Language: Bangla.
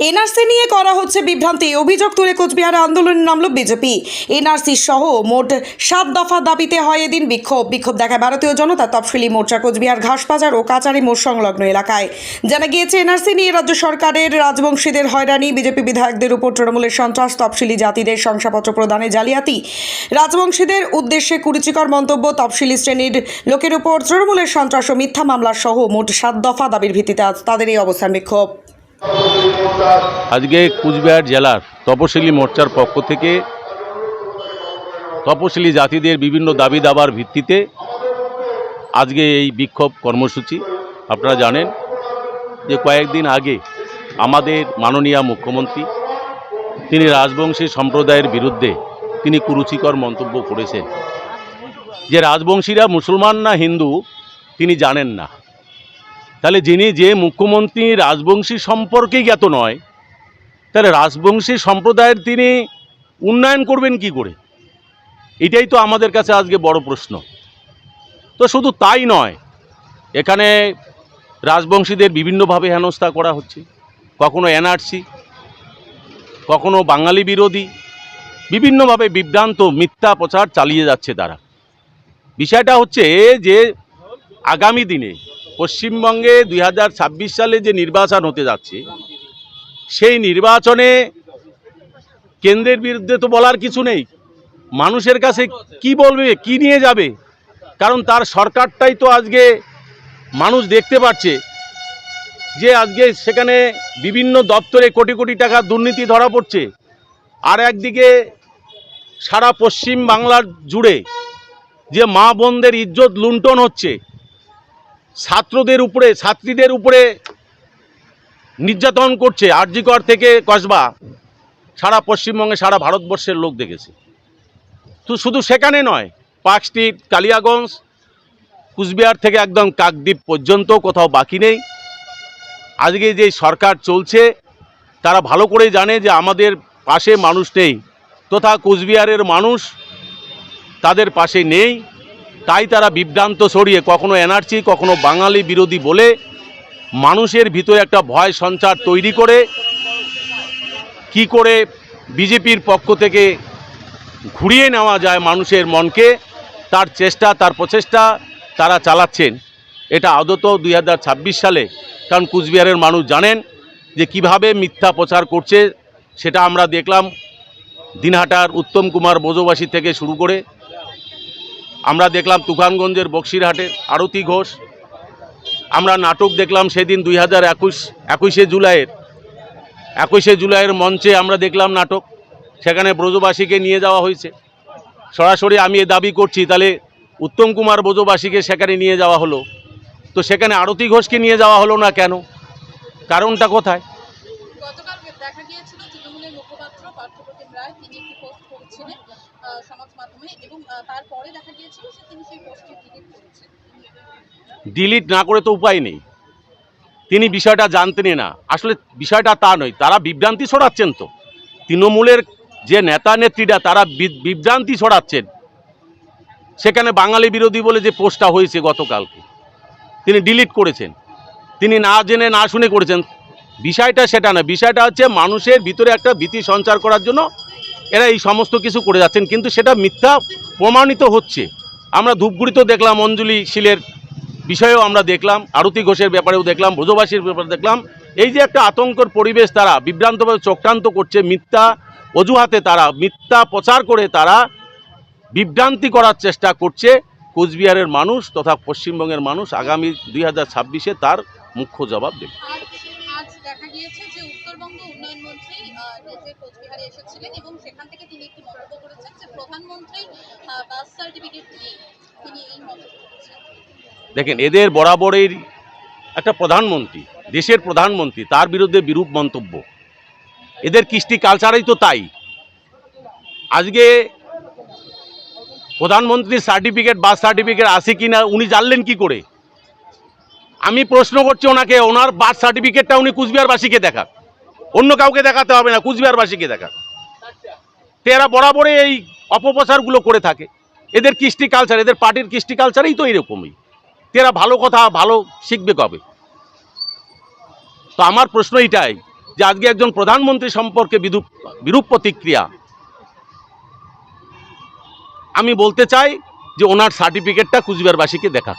এনআরসি নিয়ে করা হচ্ছে বিভ্রান্তি। অভিযোগ তুলে কোচবিহারে আন্দোলনে নামল বিজেপি। এনআরসি সহ মোট সাত দফা দাবিতে হয় এদিন বিক্ষোভ। বিক্ষোভ দেখায় ভারতীয় জনতা তফসিলি মোর্চা কোচবিহার ঘাসবাজার ও কাচারি মোড় সংলগ্ন এলাকায়। জানা গিয়েছে, এনআরসি নিয়ে রাজ্য সরকারের রাজবংশীদের হয়রানি, বিজেপি বিধায়কদের উপর তৃণমূলের সন্ত্রাস, তফসিলি জাতিদের শংসাপত্র প্রদানে জালিয়াতি। রাজবংশীদের উদ্দেশ্যে কুরুচিকর মন্তব্য তফসিলি শ্রেণির লোকের উপর তৃণমূলের সন্ত্রাস ও মিথ্যা মামলা সহ মোট সাত দফা দাবির ভিত্তিতে তাদের এই অবস্থান বিক্ষোভ। আজকে কুচবিহার জেলার তপশিলি মোর্চার পক্ষ থেকে তপশিলি জাতিদের বিভিন্ন দাবি দাবার ভিত্তিতে আজকে এই বিক্ষোভ কর্মসূচি। আপনারা জানেন যে কয়েকদিন আগে আমাদের মাননীয় মুখ্যমন্ত্রী, তিনি রাজবংশী সম্প্রদায়ের বিরুদ্ধে তিনি কুরুচিকর মন্তব্য করেছেন। যে রাজবংশীরা মুসলমান না হিন্দু, তিনি জানেন না। তাহলে যিনি যে মুখ্যমন্ত্রী রাজবংশী সম্পর্কেই জ্ঞাত নয়, তাহলে রাজবংশী সম্প্রদায়ের তিনি উন্নয়ন করবেন কি করে? এটাই তো আমাদের কাছে আজকে বড় প্রশ্ন। তো শুধু তাই নয়, এখানে রাজবংশীদের বিভিন্নভাবে হেনস্থা করা হচ্ছে। কখনো এনআরসি, কখনো বাঙালি বিরোধী, বিভিন্নভাবে বিভ্রান্ত মিথ্যা প্রচার চালিয়ে যাচ্ছে তারা। বিষয়টা হচ্ছে যে আগামী দিনে পশ্চিমবঙ্গে দুই হাজার ছাব্বিশ সালে যে নির্বাচন হতে যাচ্ছে, সেই নির্বাচনে কেন্দ্রের বিরুদ্ধে তো বলার কিছু নেই। মানুষের কাছে কি বলবে, কি নিয়ে যাবে? কারণ তার সরকারটাই তো আজকে মানুষ দেখতে পাচ্ছে যে আজকে সেখানে বিভিন্ন দপ্তরে কোটি কোটি টাকা দুর্নীতি ধরা পড়ছে। আর একদিকে সারা পশ্চিম বাংলার জুড়ে যে মা বোনদের ইজ্জত লুণ্ঠন হচ্ছে ছাত্রদের উপরে, ছাত্রীদের উপরে নির্যাতন করছে আরজিকর থেকে কসবা। সারা পশ্চিমবঙ্গে, সারা ভারতবর্ষের লোক দেখেছে। তো শুধু সেখানে নয়, পার্ক স্ট্রিট, কালিয়াগঞ্জ, কুচবিহার থেকে একদম কাকদ্বীপ পর্যন্ত কোথাও বাকি নেই। আজকে যে সরকার চলছে, তারা ভালো করে জানে যে আমাদের পাশে মানুষ নেই। তথা কুচবিহারের মানুষ তাদের পাশে নেই। তাই তারা বিভ্রান্ত ছড়িয়ে কখনো এনআরসি, কখনো বাঙালি বিরোধী বলে মানুষের ভিতরে একটা ভয় সঞ্চার তৈরি করে। কি করে বিজেপির পক্ষ থেকে ঘুরিয়ে নেওয়া যায় মানুষের মনকে, তার চেষ্টা, তার প্রচেষ্টা তারা চালাচ্ছেন। এটা আদত দুই হাজার ছাব্বিশ সালে, কারণ কুচবিহারের মানুষ জানেন যে কীভাবে মিথ্যা প্রচার করছে, সেটা আমরা দেখলাম দিনহাটার উত্তম কুমার বোঝবাসী থেকে শুরু করে আমরা দেখলাম তুফানগঞ্জের বক্সিরহাটের আরতি ঘোষ। আমরা নাটক দেখলাম সেদিন দুই হাজার একুশ, একুশে জুলাইয়ের। একুশে জুলাইয়ের মঞ্চে আমরা দেখলাম নাটক। সেখানে ব্রজবাসীকে নিয়ে যাওয়া হয়েছে। সরাসরি আমি এ দাবি করছি, তাহলে উত্তম কুমার ব্রজবাসীকে সেখানে নিয়ে যাওয়া হলো। তো সেখানে আরতি ঘোষকে নিয়ে যাওয়া হলো না কেন? কারণটা কোথায়? গিয়েছিল তৃণমূলের মুখপাত্র পার্থপ্রতিম রায়, তিনি একটি পোস্ট করেছিলেন সমাজ মাধ্যমে, এবং তারপরে দেখা গিয়েছিল যে তিনি সেই পোস্টটি ডিলিট করেছেন। ডিলিট না করে তো উপায় নেই। তিনি বিষয়টা জানতেনই না। আসলে বিষয়টা তা নয়, তারা বিভ্রান্তি ছড়াচ্ছেন তো। তৃণমূলের যে নেতা নেত্রীরা, তারা বিভ্রান্তি ছড়াচ্ছেন। সেখানে বাঙালি বিরোধী বলে যে পোস্টটা হয়েছে গতকালকে, তিনি ডিলিট করেছেন। তিনি না জেনে না শুনে করেছেন। বিষয়টা সেটা না বিষয়টা হচ্ছে মানুষের ভিতরে একটা ভীতি সঞ্চার করার জন্য এরা এই সমস্ত কিছু করে যাচ্ছেন, কিন্তু সেটা মিথ্যা প্রমাণিত হচ্ছে। আমরা ধূপগুড়িতেও দেখলাম, অঞ্জলি শিলের বিষয়েও আমরা দেখলাম, আরতি ঘোষের ব্যাপারেও দেখলাম, ব্রজবাসীর ব্যাপারে দেখলাম। এই যে একটা আতঙ্কর পরিবেশ তারা বিভ্রান্তভাবে চক্রান্ত করছে, মিথ্যা অজুহাতে তারা, মিথ্যা প্রচার করে তারা বিভ্রান্তি করার চেষ্টা করছে কোচবিহারের মানুষ তথা পশ্চিমবঙ্গের মানুষ আগামী দুই হাজার তার মুখ্য জবাব দেবে। গিয়েছে যে উত্তরবঙ্গ উন্নয়ন মন্ত্রী নিজে কোচবিহারে এসেছিলেন এবং সেখান থেকে তিনি একটি মন্তব্য করেছেন যে প্রধানমন্ত্রী বার্থ সার্টিফিকেট নেই তিনি এই মন্তব্য করেছেন। দেখেন, এদের বরাবরের একটা প্রধানমন্ত্রী, দেশের প্রধানমন্ত্রী, তার বিরুদ্ধে বিরূপ মন্তব্য। এদের কৃষ্টি কালচারেই তো তাই। আজকে প্রধানমন্ত্রীর সার্টিফিকেট বার্থ সার্টিফিকেট আছে কি না উনি জানলেন কি করে? আমি প্রশ্ন করছি ওনাকে, ওনার বার্থ সার্টিফিকেটটা উনি কুচবিহারবাসীকে দেখা অন্য কাউকে দেখাতে হবে না, কুচবিহারবাসীকে দেখা তো এরা বরাবরই এই অপপ্রচারগুলো করে থাকে। এদের কৃষ্টি কালচার এদের পার্টির কৃষ্টি কালচারেই তো এরকমই। তেরা ভালো কথা, ভালো শিখবে কবে? তো আমার প্রশ্ন এটাই যে আজকে একজন প্রধানমন্ত্রী সম্পর্কে বিরূপ বিরূপ প্রতিক্রিয়া। আমি বলতে চাই যে ওনার সার্টিফিকেটটা কুচবিহারবাসীকে দেখাক।